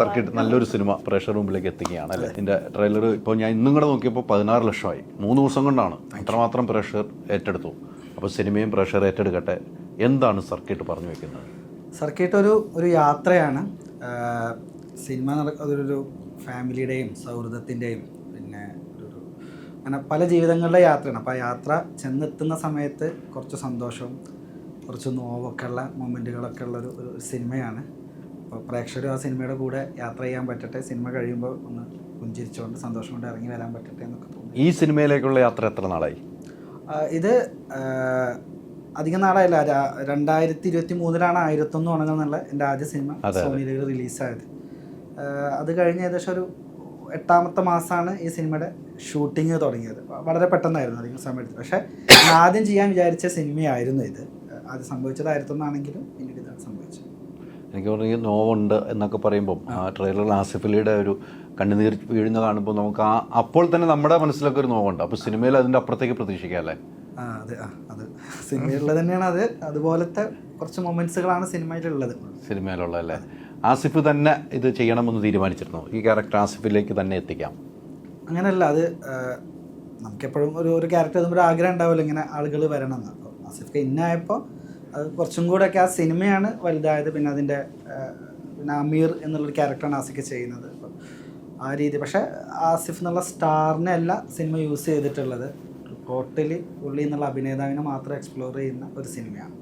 Circuit നല്ലൊരു cinema pressure റൂമിലേക്ക് എത്തിക്കുകയാണ് അല്ലേ? ഇതിന്റെ ട്രെയിലർ ഇപ്പോൾ ഞാൻ ഇന്നും കൂടെ നോക്കിയപ്പോൾ പതിനാറ് ലക്ഷമായി. മൂന്ന് ദിവസം കൊണ്ടാണ്. അത്രമാത്രം പ്രേക്ഷർ ഏറ്റെടുത്തു. അപ്പോൾ സിനിമയും പ്രേക്ഷർ ഏറ്റെടുക്കട്ടെ എന്താണ് സർക്കിട്ട് പറഞ്ഞു വെക്കുന്നത്? സർക്കിട്ട് ഒരു ഒരു യാത്രയാണ്. സിനിമ നട അതൊരു ഫാമിലിയുടെയും സൗഹൃദത്തിന്റെയും പിന്നെ ഒരു അങ്ങനെ പല ജീവിതങ്ങളുടെ യാത്രയാണ്. അപ്പോൾ ആ യാത്ര ചെന്നെത്തുന്ന സമയത്ത് കുറച്ച് സന്തോഷവും കുറച്ച് നോവൊക്കെ ഉള്ള മൊമെന്റുകളൊക്കെ ഉള്ള ഒരു സിനിമയാണ്. അപ്പോൾ പ്രേക്ഷകരും ആ സിനിമയുടെ കൂടെ യാത്ര ചെയ്യാൻ പറ്റട്ടെ സിനിമ കഴിയുമ്പോൾ ഒന്ന് പുഞ്ചിരിച്ചുകൊണ്ട് സന്തോഷം കൊണ്ട് ഇറങ്ങി വരാൻ പറ്റട്ടെ എന്നൊക്കെ തോന്നുന്നു. ഈ സിനിമയിലേക്കുള്ള യാത്ര എത്ര നാളായി? ഇത് അധികം നാളായില്ല. രണ്ടായിരത്തി ഇരുപത്തി മൂന്നിലാണ് ആയിരത്തൊന്ന് ഉണങ്ങുന്നുള്ള എന്റെ ആദ്യ സിനിമ സോണിയിൽ റിലീസായത്. അത് കഴിഞ്ഞ് ഏകദേശം ഒരു എട്ടാമത്തെ മാസമാണ് ഈ സിനിമയുടെ ഷൂട്ടിങ് തുടങ്ങിയത്. വളരെ പെട്ടെന്നായിരുന്നു അധികം സമയം എടുത്തത്. പക്ഷേ ആദ്യം ചെയ്യാൻ വിചാരിച്ച സിനിമയായിരുന്നു ഇത്. ആദ്യം സംഭവിച്ചത് ആയിരത്തൊന്നാണെങ്കിലും പിന്നീട് ഇതാണ് സംഭവിച്ചത്. എനിക്ക് പറഞ്ഞു നോവുണ്ട് എന്നൊക്കെ പറയുമ്പം ആ ട്രെയിലറിൽ ആസിഫലിയുടെ ഒരു കണ്ണുനീർ വീഴുന്ന കാണുമ്പോൾ നമുക്ക് ആ അപ്പോൾ തന്നെ നമ്മുടെ മനസ്സിലൊക്കെ ഒരു നോവുണ്ട്. അപ്പോൾ സിനിമയിൽ അതിന്റെ അപ്പുറത്തേക്ക് പ്രതീക്ഷിക്കാം അല്ലേ? ആ അതെ ആ അത് സിനിമയിലുള്ളത് തന്നെയാണ് അത്. അതുപോലത്തെ കുറച്ച് മൊമെന്റ്സുകളാണ് സിനിമയിലുള്ളത്. സിനിമയിലുള്ള അല്ലേ? ആസിഫ് തന്നെ ഇത് ചെയ്യണമെന്ന് തീരുമാനിച്ചിരുന്നു. ഈ ക്യാരക്ടർ ആസിഫിലേക്ക് തന്നെ എത്തിക്കാം. അങ്ങനെയല്ല അത് നമുക്കെപ്പോഴും ഒരു ഒരു ക്യാരക്ടർ ഒരു ആഗ്രഹം ഉണ്ടാവില്ല ഇങ്ങനെ ആളുകൾ വരണം എന്ന്. ആസിഫ് ഇന്നായപ്പോൾ അത് കുറച്ചും കൂടെ ഒക്കെ ആ സിനിമയാണ് വലുതായത്. പിന്നെ അതിന്റെ പിന്നെ അമീർ എന്നുള്ളൊരു ക്യാരക്ടറാണ് ആസിഫ് ചെയ്യുന്നത്. ആ രീതി. പക്ഷേ ആസിഫ് എന്നുള്ള സ്റ്റാറിനെ അല്ല സിനിമ യൂസ് ചെയ്തിട്ടുള്ളത്. ടോട്ടലി പുള്ളി എന്നുള്ള അഭിനേതാവിനെ മാത്രം എക്സ്പ്ലോർ ചെയ്യുന്ന ഒരു സിനിമയാണ്.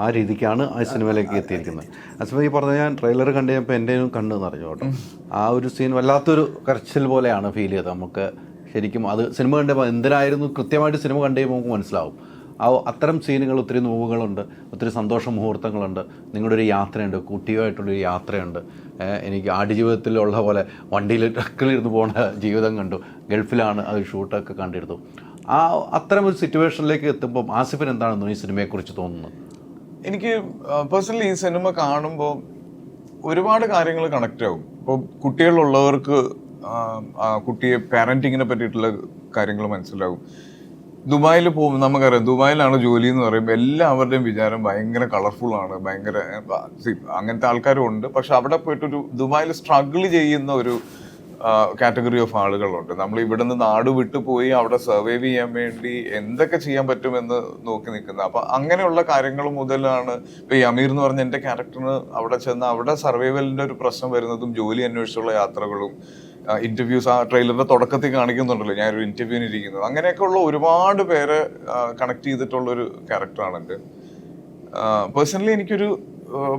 ആ രീതിക്കാണ് ആ സിനിമയിലേക്ക് എത്തിയിരിക്കുന്നത്. ആസിഫ് ഈ പറഞ്ഞ ഞാൻ ട്രെയിലർ കണ്ടു കഴിഞ്ഞപ്പോൾ എന്റെയും കണ്ണ് നിറഞ്ഞു കേട്ടോ. ആ ഒരു സീൻ വല്ലാത്തൊരു കരച്ചിൽ പോലെയാണ് ഫീൽ ചെയ്തത്. നമുക്ക് ശരിക്കും അത് സിനിമ കണ്ടപ്പോൾ എന്തിനായിരുന്നു കൃത്യമായിട്ട് സിനിമ കണ്ടു കഴിയുമ്പോൾ നമുക്ക് മനസ്സിലാവും. ആ അത്തരം സീനുകൾ ഒത്തിരി നോവുകളുണ്ട് ഒത്തിരി സന്തോഷ മുഹൂർത്തങ്ങളുണ്ട്. നിങ്ങളുടെ ഒരു യാത്രയുണ്ട് കുട്ടിയുമായിട്ടുള്ളൊരു യാത്രയുണ്ട്. എനിക്ക് ആടുജീവിതത്തിലുള്ള പോലെ വണ്ടിയിൽ ട്രക്കിലിരുന്ന് പോണ ജീവിതം കണ്ടു. ഗൾഫിലാണ് അത് ഷൂട്ടൊക്കെ കണ്ടിരുന്നു. ആ അത്തരം ഒരു സിറ്റുവേഷനിലേക്ക് എത്തുമ്പോൾ ആസിഫിന് എന്താണെന്ന് ഈ സിനിമയെക്കുറിച്ച് തോന്നുന്നത് എനിക്ക് പേഴ്സണലി ഈ സിനിമ കാണുമ്പോൾ ഒരുപാട് കാര്യങ്ങൾ കണക്റ്റ് ആവും. ഇപ്പോൾ കുട്ടികളുള്ളവർക്ക് കുട്ടിയെ പാരന്റിങ്ങിനെ പറ്റിയിട്ടുള്ള കാര്യങ്ങൾ മനസ്സിലാവും. ദുബായിൽ പോകും നമുക്കറിയാം ദുബായിലാണ് ജോലി എന്ന് പറയുമ്പോൾ എല്ലാവരുടെയും വിചാരം ഭയങ്കര കളർഫുൾ ആണ് ഭയങ്കര അങ്ങനത്തെ ആൾക്കാരും ഉണ്ട്. പക്ഷെ അവിടെ പോയിട്ടൊരു ദുബായിൽ സ്ട്രഗിൾ ചെയ്യുന്ന ഒരു കാറ്റഗറി ഓഫ് ആളുകളുണ്ട്. നമ്മൾ ഇവിടെ നിന്ന് നാട് വിട്ടു പോയി അവിടെ സർവൈവ് ചെയ്യാൻ വേണ്ടി എന്തൊക്കെ ചെയ്യാൻ പറ്റുമെന്ന് നോക്കി നിൽക്കുന്നത്. അപ്പം അങ്ങനെയുള്ള കാര്യങ്ങൾ മുതലാണ് ഇപ്പം ഈ അമീർ എന്ന് പറഞ്ഞ എന്റെ ക്യാരക്ടറിന് അവിടെ ചെന്ന് അവിടെ സർവൈവലിന്റെ ഒരു പ്രശ്നം വരുന്നതും ജോലി അന്വേഷിച്ചുള്ള യാത്രകളും ഇന്റർവ്യൂസ് ആ ട്രെയിലറിന്റെ തുടക്കത്തിൽ കാണിക്കുന്നുണ്ടല്ലോ ഞാനൊരു ഇന്റർവ്യൂവിന് ഇരിക്കുന്നത്. അങ്ങനെയൊക്കെയുള്ള ഒരുപാട് പേരെ കണക്ട് ചെയ്തിട്ടുള്ള ഒരു ക്യാരക്ടറാണ് എന്റെ. പേഴ്സണലി എനിക്കൊരു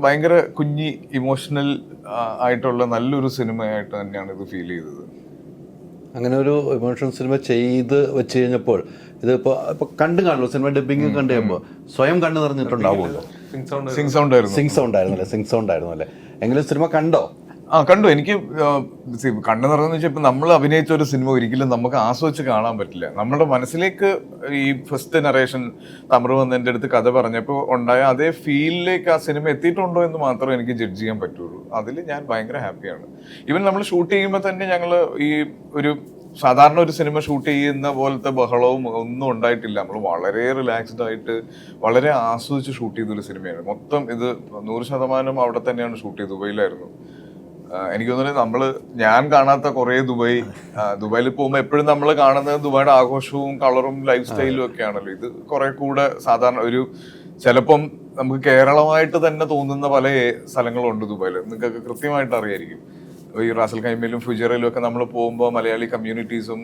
ഭയങ്കര കുഞ്ഞി ഇമോഷണൽ ആയിട്ടുള്ള നല്ലൊരു സിനിമയായിട്ട് തന്നെയാണ് ഇത് ഫീൽ ചെയ്തത്. അങ്ങനെ ഒരു ഇമോഷണൽ സിനിമ ചെയ്ത് വെച്ച് കഴിഞ്ഞപ്പോൾ ഇത് ഇപ്പോൾ ഇപ്പോൾ കണ്ടു കാണുമല്ലോ സിനിമ ഡബിങ് കണ്ടു കഴിയുമ്പോൾ സ്വയം കണ്ടു നിറഞ്ഞിട്ടുണ്ടാവുമല്ലോ? സിംഗ് സൗണ്ട് ആയിരുന്നു. സിംഗ് സൗണ്ട് ആയിരുന്നു അല്ലേ? സിംഗ് സൗണ്ട് ആയിരുന്നു അല്ലേ? എങ്കിലും സിനിമ കണ്ടോ? ആ കണ്ടു. എനിക്ക് കണ്ണു നിറഞ്ഞെന്ന് വെച്ചാൽ ഇപ്പം നമ്മൾ അഭിനയിച്ച ഒരു സിനിമ ഒരിക്കലും നമുക്ക് ആസ്വദിച്ച് കാണാൻ പറ്റില്ല. നമ്മുടെ മനസ്സിലേക്ക് ഈ ഫസ്റ്റ് നറേഷൻ തമിഴ് വന്ന് എന്റെ അടുത്ത് കഥ പറഞ്ഞപ്പോൾ ഉണ്ടായ അതേ ഫീലിലേക്ക് ആ സിനിമ എത്തിയിട്ടുണ്ടോ എന്ന് മാത്രമേ എനിക്ക് ജഡ്ജ് ചെയ്യാൻ പറ്റുള്ളൂ. അതിൽ ഞാൻ ഭയങ്കര ഹാപ്പിയാണ്. ഈവൻ നമ്മൾ ഷൂട്ട് ചെയ്യുമ്പോൾ തന്നെ ഞങ്ങൾ ഈ ഒരു സാധാരണ ഒരു സിനിമ ഷൂട്ട് ചെയ്യുന്ന പോലത്തെ ബഹളവും ഒന്നും ഉണ്ടായിട്ടില്ല. നമ്മൾ വളരെ റിലാക്സ്ഡ് ആയിട്ട് വളരെ ആസ്വദിച്ച് ഷൂട്ട് ചെയ്തൊരു സിനിമയാണ്. മൊത്തം ഇത് നൂറ് ശതമാനം അവിടെ തന്നെയാണ് ഷൂട്ട് ചെയ്തത്. ദുബൈയിലായിരുന്നു. എനിക്ക് തോന്നുന്നു നമ്മൾ ഞാൻ കാണാത്ത കുറെ ദുബായ് ദുബായിൽ പോകുമ്പോൾ എപ്പോഴും നമ്മൾ കാണുന്നത് ദുബായുടെ ആഘോഷവും കളറും ലൈഫ് സ്റ്റൈലും ഒക്കെ ആണല്ലോ ഇത് കുറെ കൂടെ സാധാരണ ഒരു ചിലപ്പം നമുക്ക് കേരളമായിട്ട് തന്നെ തോന്നുന്ന പല സ്ഥലങ്ങളുണ്ട് ദുബായിൽ നിങ്ങൾക്ക് കൃത്യമായിട്ട് അറിയായിരിക്കും. ഈ റാസൽ കൈമയിലും ഫുജറയിലും ഒക്കെ നമ്മൾ പോകുമ്പോൾ മലയാളി കമ്മ്യൂണിറ്റീസും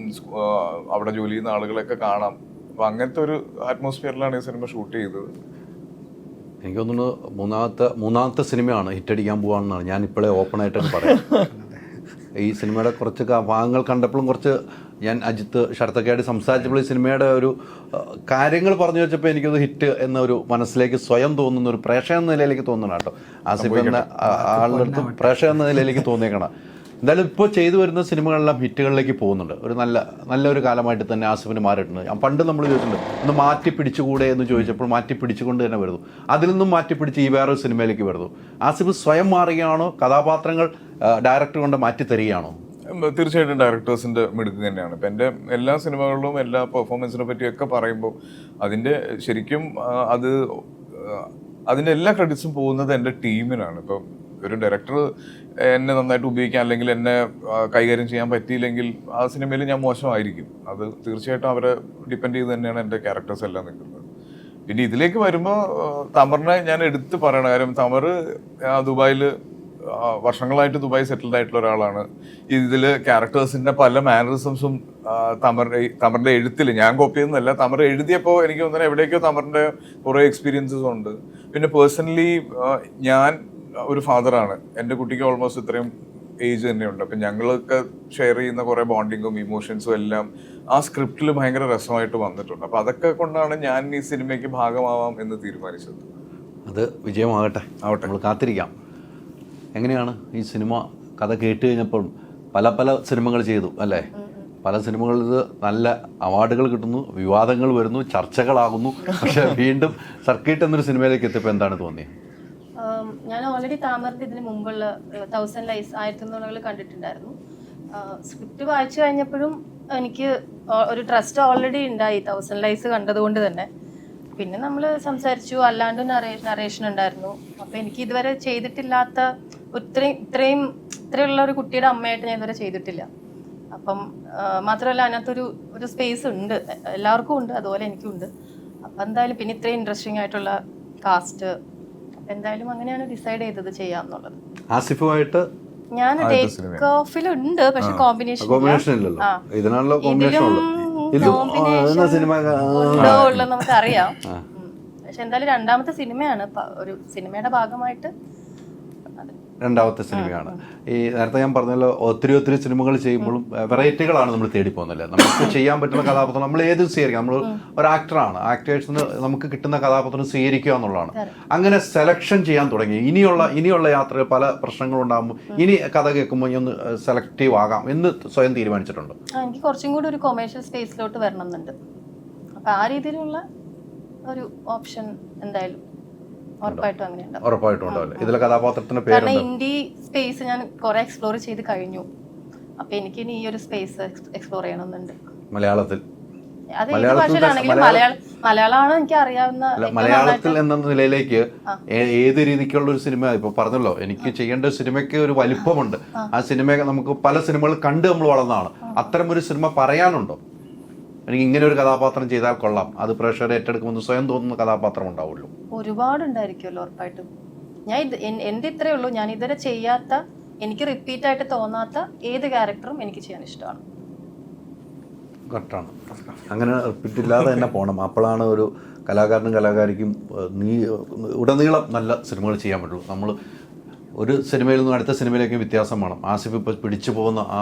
അവിടെ ജോലി ചെയ്യുന്ന ആളുകളൊക്കെ കാണാം. അപ്പൊ അങ്ങനത്തെ ഒരു അറ്റ്മോസ്ഫിയറിലാണ് ഈ സിനിമ ഷൂട്ട് ചെയ്തത്. എനിക്ക് തോന്നുന്നു മൂന്നാമത്തെ മൂന്നാമത്തെ സിനിമയാണ് ഹിറ്റടിക്കാൻ പോവാണെന്നാണ് ഞാൻ ഇപ്പോഴേ ഓപ്പൺ ആയിട്ട് പറയാം. ഈ സിനിമയുടെ കുറച്ച് ഭാഗങ്ങൾ കണ്ടപ്പോഴും കുറച്ച് ഞാൻ അജിത്ത് ശരത്തൊക്കെയായിട്ട് സംസാരിച്ചപ്പോൾ ഈ സിനിമയുടെ ഒരു കാര്യങ്ങൾ പറഞ്ഞു വെച്ചപ്പോൾ എനിക്കത് ഹിറ്റ് എന്ന ഒരു മനസ്സിലേക്ക് സ്വയം തോന്നുന്ന ഒരു പ്രേക്ഷക എന്ന നിലയിലേക്ക് തോന്നണം കേട്ടോ. ആ സിനിമ ആളുടെ അടുത്ത് പ്രേക്ഷക എന്ന നിലയിലേക്ക് തോന്നിയേക്കണം. എന്തായാലും ഇപ്പോൾ ചെയ്തു വരുന്ന സിനിമകളെല്ലാം ഹിറ്റുകളിലേക്ക് പോകുന്നുണ്ട്. ഒരു നല്ല നല്ലൊരു കാലമായിട്ട് തന്നെ ആസിഫിന് മാറിയിട്ടുണ്ട്. ഞാൻ പണ്ട് നമ്മൾ ചോദിച്ചിട്ടുണ്ട് ഒന്ന് മാറ്റി പിടിച്ചുകൂടെ എന്ന് ചോദിച്ചപ്പോൾ മാറ്റി പിടിച്ചുകൊണ്ട് തന്നെ വരുന്നു. അതിൽ നിന്നും മാറ്റി പിടിച്ച് ഈ വേറൊരു സിനിമയിലേക്ക് വരുന്നു. ആസിഫ് സ്വയം മാറുകയാണോ? കഥാപാത്രങ്ങൾ ഡയറക്ടർ കൊണ്ട് മാറ്റി തരികയാണോ? തീർച്ചയായിട്ടും ഡയറക്ടേഴ്സിന്റെ മിടുക്ക് തന്നെയാണ്. ഇപ്പം എന്റെ എല്ലാ സിനിമകളിലും എല്ലാ പെർഫോമൻസിനെ പറ്റിയൊക്കെ പറയുമ്പോൾ അതിന്റെ ശരിക്കും അത് അതിന്റെ എല്ലാ ക്രെഡിറ്റ്സും പോകുന്നത് എന്റെ ടീമിനാണ് ഇപ്പം ഒരു ഡയറക്ടർ എന്നെ നന്നായിട്ട് ഉപയോഗിക്കാൻ അല്ലെങ്കിൽ എന്നെ കൈകാര്യം ചെയ്യാൻ പറ്റിയില്ലെങ്കിൽ ആ സിനിമയിൽ ഞാൻ മോശമായിരിക്കും. അത് തീർച്ചയായിട്ടും അവരെ ഡിപ്പെൻഡ് ചെയ്ത് തന്നെയാണ് എന്റെ ക്യാരക്ടേഴ്സ് എല്ലാം നിൽക്കുന്നത്. പിന്നെ ഇതിലേക്ക് വരുമ്പോൾ തമറിനെ ഞാൻ എടുത്ത് പറയണം. കാര്യം തമർ ദുബായിൽ വർഷങ്ങളായിട്ട് ദുബായ് സെറ്റിൽഡ് ആയിട്ടുള്ള ഒരാളാണ്. ഇതിൽ ക്യാരക്ടേഴ്സിന്റെ പല മാനറിസംസും തമർ തമറിന്റെ എഴുത്തിൽ ഞാൻ കോപ്പി ചെയ്യുന്നതല്ല. തമർ എഴുതിയപ്പോൾ എനിക്ക് തോന്നുന്നത് എവിടേക്കോ തമറിന്റെ കുറേ എക്സ്പീരിയൻസസ് ഉണ്ട്. പിന്നെ പേഴ്സണലി ഞാൻ ഒരു ഫാദറാണ്. എന്റെ കുട്ടിക്ക് ഓൾമോസ്റ്റ് ഇത്രയും ഏജ് തന്നെയുണ്ട്. അപ്പം ഞങ്ങളൊക്കെ ഷെയർ ചെയ്യുന്ന കുറേ ബോണ്ടിങ്ങും ഇമോഷൻസും എല്ലാം ആ സ്ക്രിപ്റ്റിൽ ഭയങ്കര രസമായിട്ട് വന്നിട്ടുണ്ട്. അപ്പം അതൊക്കെ കൊണ്ടാണ് ഞാൻ ഈ സിനിമയ്ക്ക് ഭാഗമാവാം എന്ന് തീരുമാനിച്ചത്. അത് വിജയമാകട്ടെ. ആവട്ടെ. നമ്മൾ കാത്തിരിക്കാം. എങ്ങനെയാണ് ഈ സിനിമ കഥ കേട്ട് കഴിഞ്ഞപ്പോൾ പല പല സിനിമകൾ ചെയ്തു അല്ലേ? പല സിനിമകളിൽ നല്ല അവാർഡുകൾ കിട്ടുന്നു വിവാദങ്ങൾ വരുന്നു ചർച്ചകളാകുന്നു. പക്ഷേ വീണ്ടും സർക്കിട്ട് എന്നൊരു സിനിമയിലേക്ക് എത്തിയപ്പോൾ എന്താണ് തോന്നിയത് ഞാൻ ഓൾറെഡി താമരത്തെ ഇതിന് മുമ്പുള്ള തൗസൻഡ് ലൈസ് ആയിരത്തി കണ്ടിട്ടുണ്ടായിരുന്നു. സ്ക്രിപ്റ്റ് വായിച്ചു കഴിഞ്ഞപ്പോഴും എനിക്ക് ഒരു ട്രസ്റ്റ് ഓൾറെഡി ഉണ്ടായി തൗസൻഡ് ലൈസ് കണ്ടതുകൊണ്ട് തന്നെ. പിന്നെ നമ്മൾ സംസാരിച്ചു അല്ലാണ്ട് നറേഷൻ ഉണ്ടായിരുന്നു. അപ്പോൾ എനിക്ക് ഇതുവരെ ചെയ്തിട്ടില്ലാത്ത ഇത്രയും ഇത്രയും ഇത്രയുള്ള ഒരു കുട്ടിയുടെ അമ്മയായിട്ട് ഞാൻ ഇതുവരെ ചെയ്തിട്ടില്ല. അപ്പം മാത്രമല്ല അതിനകത്തൊരു ഒരു സ്പേസ് ഉണ്ട്. എല്ലാവർക്കും ഉണ്ട് അതുപോലെ എനിക്കും ഉണ്ട്. അപ്പം എന്തായാലും പിന്നെ ഇത്രയും ഇൻട്രസ്റ്റിംഗ് ആയിട്ടുള്ള കാസ്റ്റ് എന്തായാലും അങ്ങനെയാണ് ഡിസൈഡ് ചെയ്തത് ചെയ്യാന്നുള്ളത്. ആസിഫുമായിട്ട് ഞാൻ ടേക്ക് ഓഫിൽ ഓഫിലുണ്ട് പക്ഷെ കോമ്പിനേഷൻ കോമ്പിനേഷൻ ഇല്ലല്ലോ. ഇതിനാണല്ലോ കോമ്പിനേഷൻ ഉള്ളത് ആ, സിനിമ ഉണ്ടോ ഉള്ളത് നമുക്കറിയാം. പക്ഷെ എന്തായാലും രണ്ടാമത്തെ സിനിമയാണ് ഒരു സിനിമയുടെ ഭാഗമായിട്ട് രണ്ടാമത്തെ സിനിമയാണ്. ഈ നേരത്തെ ഞാൻ പറഞ്ഞല്ലോ ഒത്തിരി ഒത്തിരി സിനിമകൾ ചെയ്യുമ്പോഴും വെറൈറ്റികളാണ് നമ്മൾ തേടി പോകുന്നില്ല നമുക്ക് ചെയ്യാൻ പറ്റുന്ന കഥാപാത്രം നമ്മൾ ഏത് സ്വീകരിക്കാം? നമ്മൾ ഒരു ആക്ടറാണ്. ആക്ടേഴ്സിന് നമുക്ക് കിട്ടുന്ന കഥാപാത്രം സ്വീകരിക്കുക എന്നുള്ളതാണ്. അങ്ങനെ സെലക്ഷൻ ചെയ്യാൻ തുടങ്ങി. ഇനിയുള്ള ഇനിയുള്ള യാത്രയിൽ പല പ്രശ്നങ്ങളുണ്ടാകുമ്പോൾ ഇനി കഥ കേൾക്കുമ്പോൾ ഇനി ഒന്ന് സെലക്റ്റീവ് ആകാം എന്ന് സ്വയം തീരുമാനിച്ചിട്ടുണ്ട്. എനിക്ക് കുറച്ചും കൂടി ഒരു കൊമേഴ്ഷ്യൽ സ്പേസിലോട്ട് വരണം എന്നുണ്ട് അപ്പൊ ആ രീതിയിലുള്ള ഒരു ഓപ്ഷൻ എന്തായാലും ഉറപ്പായിട്ടും ഉണ്ടാവില്ല ഇതിലെ കഥാപാത്രത്തിന്റെ പേര് ഇന്ത്യ സ്പേസ് ഞാൻ കുറെ എക്സ്പ്ലോർ ചെയ്ത് കഴിഞ്ഞു. അപ്പൊ എനിക്ക് ഇനി ഈ ഒരു സ്പേസ് എക്സ്പ്ലോർ ചെയ്യണമെന്നുണ്ട്. മലയാളത്തിൽ. മലയാളത്തിൽ എന്ന നിലയിലേക്ക് ഏത് രീതിക്കുള്ള ഒരു സിനിമ ഇപ്പൊ പറഞ്ഞല്ലോ എനിക്ക് ചെയ്യേണ്ട ഒരു സിനിമയ്ക്ക് ഒരു വലിപ്പമുണ്ട്. ആ. സിനിമ നമുക്ക് പല സിനിമകൾ കണ്ട് നമ്മൾ വളർന്നതാണ്. അത്തരം ഒരു സിനിമ പറയാനുണ്ടോ? എനിക്ക് ഇങ്ങനെ ഒരു കഥാപാത്രം ചെയ്താൽ കൊള്ളാം. അത് പ്രേക്ഷകരെ ഏറ്റെടുക്കുമെന്ന് സ്വയം തോന്നുന്ന കഥാപാത്രം ഉണ്ടാവുള്ളൂ. ഒരുപാട് ഉണ്ടായിരിക്കുമല്ലോ ഉറപ്പായിട്ടും. ഞാൻ ഇത് എന്റെ എന്റെ ഇത്രയേ ഉള്ളൂ. ഞാൻ ഇതുവരെ ചെയ്യാത്ത എനിക്ക് റിപ്പീറ്റ് ആയിട്ട് തോന്നാത്ത ഏത് ക്യാരക്ടറും എനിക്ക് ചെയ്യാൻ ഇഷ്ടമാണ്. കറക്റ്റാണ് അങ്ങനെ റിപ്പീറ്റ് ഇല്ലാതെ തന്നെ പോകണം അപ്പോഴാണ് ഒരു കലാകാരനും കലാകാരിക്കും നീ ഉടനീളം നല്ല സിനിമകൾ ചെയ്യാൻ പറ്റുള്ളൂ. നമ്മൾ ഒരു സിനിമയിൽ നിന്നും അടുത്ത സിനിമയിലേക്കും വ്യത്യാസം വേണം. ആസിഫ് ഇപ്പോൾ പിടിച്ചു പോകുന്ന ആ